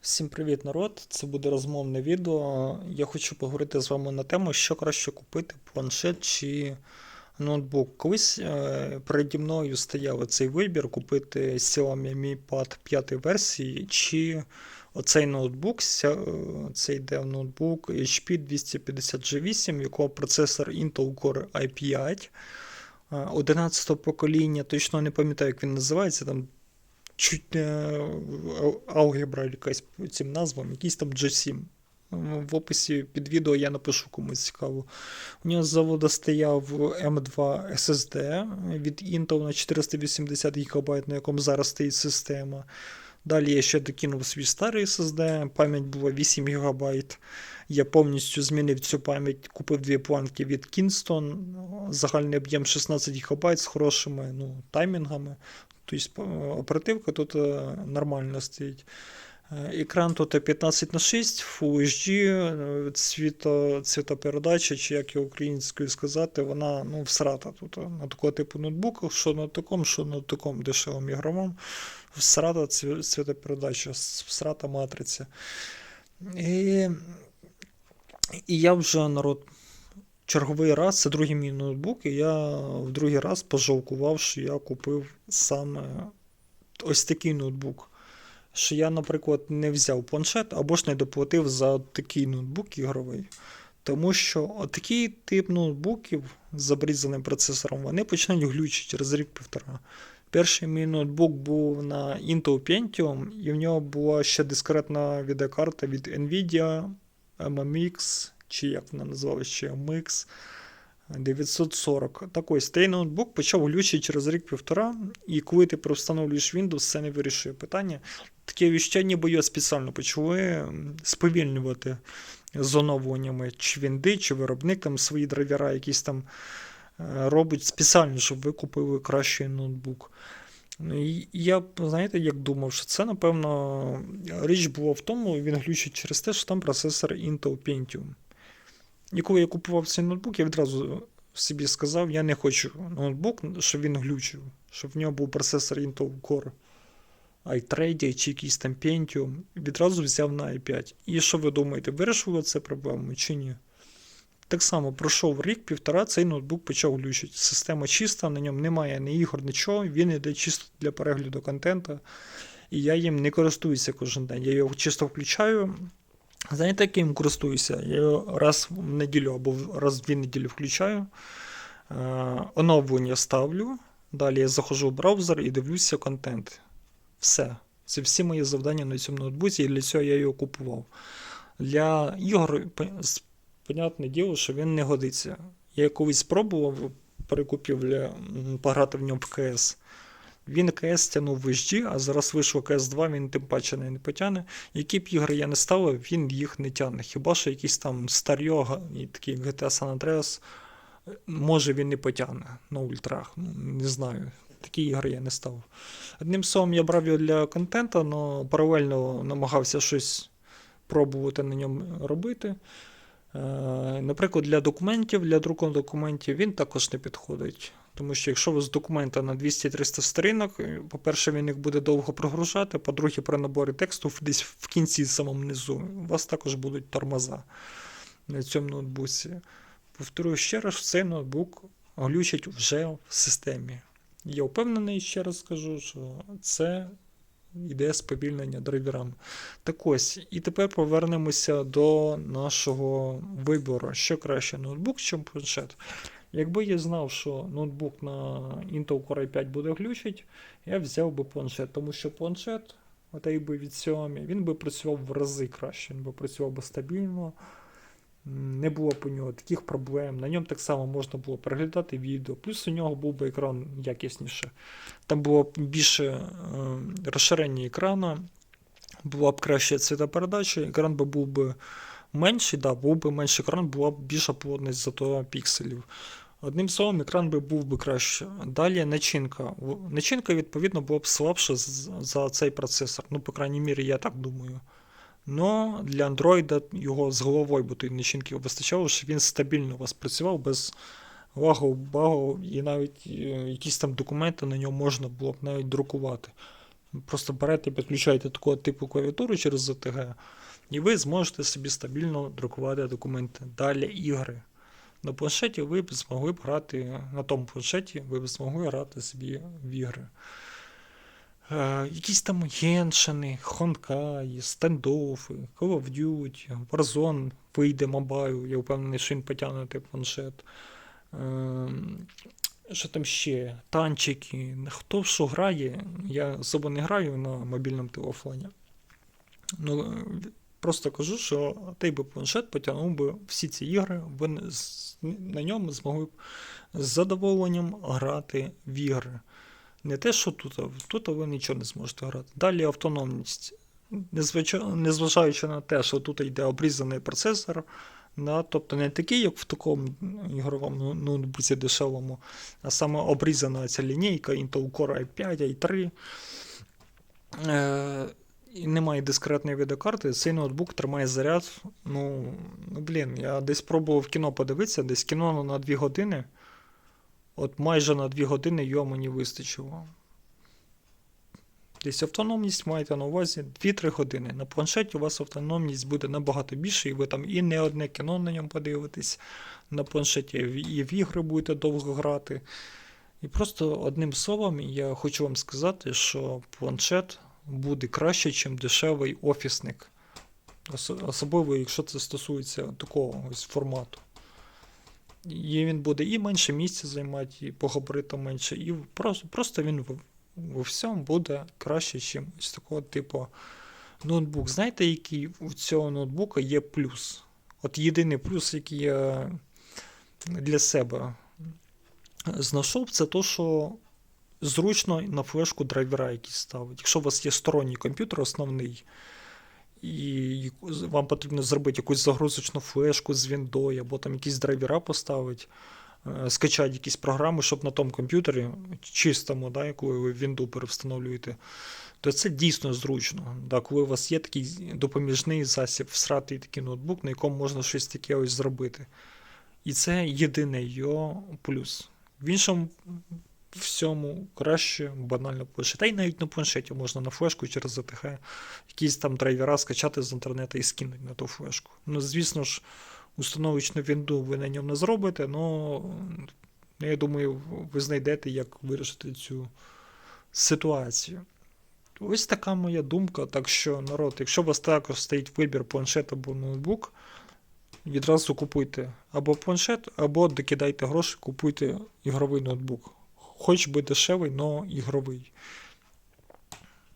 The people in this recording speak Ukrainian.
Всім привіт, народ! Це буде розмовне відео. Я хочу поговорити з вами на тему, що краще купити планшет чи ноутбук. Колись е, переді мною стояв цей вибір купити Xiaomi Mi Pad 5 версії чи оцей ноутбук, ся- е, це йде ноутбук HP 250G8, якого процесор Intel Core i5 е, 11 покоління. Точно не пам'ятаю, як він називається. Там чуть не алгебра якась цим назвам, якийсь там G7. Ну, В описі під відео я напишу комусь цікаво. У нього з заводу стояв M2 SSD від Intel на 480 ГБ, на якому зараз стоїть система. Далі я ще докинув свій старий SSD, пам'ять була 8 ГБ. Я повністю змінив цю пам'ять, купив дві планки від Kingston, загальний об'єм 16 ГБ з хорошими ну, таймінгами. Тобто оперативка тут е, нормально стоїть. Е, Екран тут 15 на 6, Full HD, е, цвіто, цвітопередача, чи як його українською сказати, вона ну, всрата тут е, на такого типу ноутбуках, що на такому, що на такому дешевому ігровому. Всрата цві- цвітопередача, всрата матриця. І, і я вже народ черговий раз, це другий мій ноутбук, і я в другий раз пожалкував, що я купив саме ось такий ноутбук. Що я, наприклад, не взяв планшет або ж не доплатив за такий ноутбук ігровий. Тому що такий тип ноутбуків з обрізаним процесором вони почнуть глючити через рік-півтора. Перший мій ноутбук був на Intel Pentium, і в нього була ще дискретна відеокарта від Nvidia MMX, чи як вона називалась, чи MX 940. Так ось цей ноутбук почав глючити через рік-півтора, і коли ти встановлюєш Windows, це не вирішує питання. Таке відчуття, ніби його спеціально почали сповільнювати з оновленнями, чи вінди, чи виробник там свої драйвера якісь там е, робить спеціально, щоб ви купили кращий ноутбук. Ну, я, знаєте, як думав, що це, напевно, річ була в тому, він глючить через те, що там процесор Intel Pentium. І коли я купував цей ноутбук, я відразу собі сказав, я не хочу ноутбук, щоб він глючив, щоб в нього був процесор Intel Core i3 чи якийсь там Pentium. Відразу взяв на i5. І що ви думаєте, вирішило це проблему чи ні? Так само пройшов рік-півтора, цей ноутбук почав глючити. Система чиста, на ньому немає ні ігор, нічого, він йде чисто для перегляду контенту. І я їм не користуюся кожен день. Я його чисто включаю. Знаєте, яким користуюся? Я його раз в неділю або раз в дві неділі включаю. Е, оновлення ставлю. Далі я заходжу в браузер і дивлюся контент. Все. Це всі мої завдання на цьому ноутбуці, і для цього я його купував. Для ігор, по- понятне діло, що він не годиться. Я колись спробував при купівлі пограти в ньому в КС. Він КС тягнув в HD, а зараз вийшло КС2, він тим паче не не потягне. Які б ігри я не ставив, він їх не тягне. Хіба що якийсь там старьо, і такий GTA San Andreas, може він не потягне на ультрах. Ну, не знаю. Такі ігри я не ставив. Одним словом, я брав його для контенту, але паралельно намагався щось пробувати на ньому робити. Е, Наприклад, для документів, для друку документів він також не підходить. Тому що якщо ви з документа на 200-300 сторінок, е, по-перше, він їх буде довго прогружати, по-друге, при наборі тексту десь в кінці самому низу у вас також будуть тормоза на цьому ноутбуці. Повторюю ще раз, цей ноутбук глючить вже в системі. Я впевнений, ще раз скажу, що це йде сповільнення драйверам. Так ось, і тепер повернемося до нашого вибору. Що краще, ноутбук чи планшет? Якби я знав, що ноутбук на Intel Core i5 буде глючить, я взяв би планшет, тому що планшет, отей би від Xiaomi, він би працював в рази краще, він би працював би стабільно, не було б у нього таких проблем. На ньому так само можна було переглядати відео, плюс у нього був би екран якісніше. Там було б більше е, розширення екрану, була б краща цвітопередача, екран би був би менший, да, був би менший екран, була б більша плотність зато пікселів. Одним словом, екран би був би краще. Далі начинка. Начинка, відповідно, була б слабша за цей процесор. Ну, по крайній мірі, я так думаю. Но для Android його з головою, бо тої начинки вистачало, щоб він стабільно у вас працював без лагу, багу, і навіть е, якісь там документи на ньому можна було б навіть друкувати. Просто берете, підключаєте такого типу клавіатуру через ZTG, і ви зможете собі стабільно друкувати документи. Далі ігри. На планшеті ви б змогли б грати, на тому планшеті ви б змогли грати собі в ігри. Е, якісь там геншини, хонкаї, стендофи, Call of Duty, Warzone вийде мобайл, я впевнений, що він потягне планшет. Е, що там ще? Танчики. Хто в що грає? Я особо не граю на мобільному телефоні. Ну, просто кажу, що той би планшет потягнув би всі ці ігри, ви на ньому змогли б з задоволенням грати в ігри. Не те, що тут, тут ви нічого не зможете грати. Далі автономність. Незважаючи на те, що тут йде обрізаний процесор, да, тобто не такий, як в такому ігровому ноутбуці дешевому, а саме обрізана ця лінійка Intel Core i5, i3. Немає дискретної відеокарти, цей ноутбук тримає заряд. Ну, ну блін, я десь пробував кіно подивитися, десь кіно на 2 години. От майже на 2 години його мені вистачило. Десь автономність маєте на увазі 2-3 години. На планшеті у вас автономність буде набагато більше, і ви там і не одне кіно на ньому подивитесь на планшеті, і в ігри будете довго грати. І просто одним словом, я хочу вам сказати, що планшет буде краще, ніж дешевий офісник. Особливо, якщо це стосується такого ось формату. І він буде і менше місця займати, і по габаритам менше, і просто, просто він в- всьому буде краще, ніж ось такого типу ноутбук. Знаєте, який у цього ноутбука є плюс? От єдиний плюс, який я для себе знайшов, це то, що зручно на флешку драйвера якісь ставити. Якщо у вас є сторонній комп'ютер основний, і вам потрібно зробити якусь загрузочну флешку з Windows, або там якісь драйвера поставити, е, скачати якісь програми, щоб на тому комп'ютері, чистому, да, яку ви Windows перевстановлюєте, то це дійсно зручно. Да, коли у вас є такий допоміжний засіб, всратий такий ноутбук, на якому можна щось таке ось зробити. І це єдиний його плюс. В іншому всьому краще банально планшет. Та й навіть на планшеті можна на флешку через ATH якісь там драйвера скачати з інтернету і скинути на ту флешку. Ну, звісно ж, установочну вінду ви на ньому не зробите, але я думаю, ви знайдете, як вирішити цю ситуацію. Ось така моя думка. Так що, народ, якщо у вас також стоїть вибір планшет або ноутбук, відразу купуйте або планшет, або докидайте гроші, купуйте ігровий ноутбук. Хоч би дешевий, но ігровий.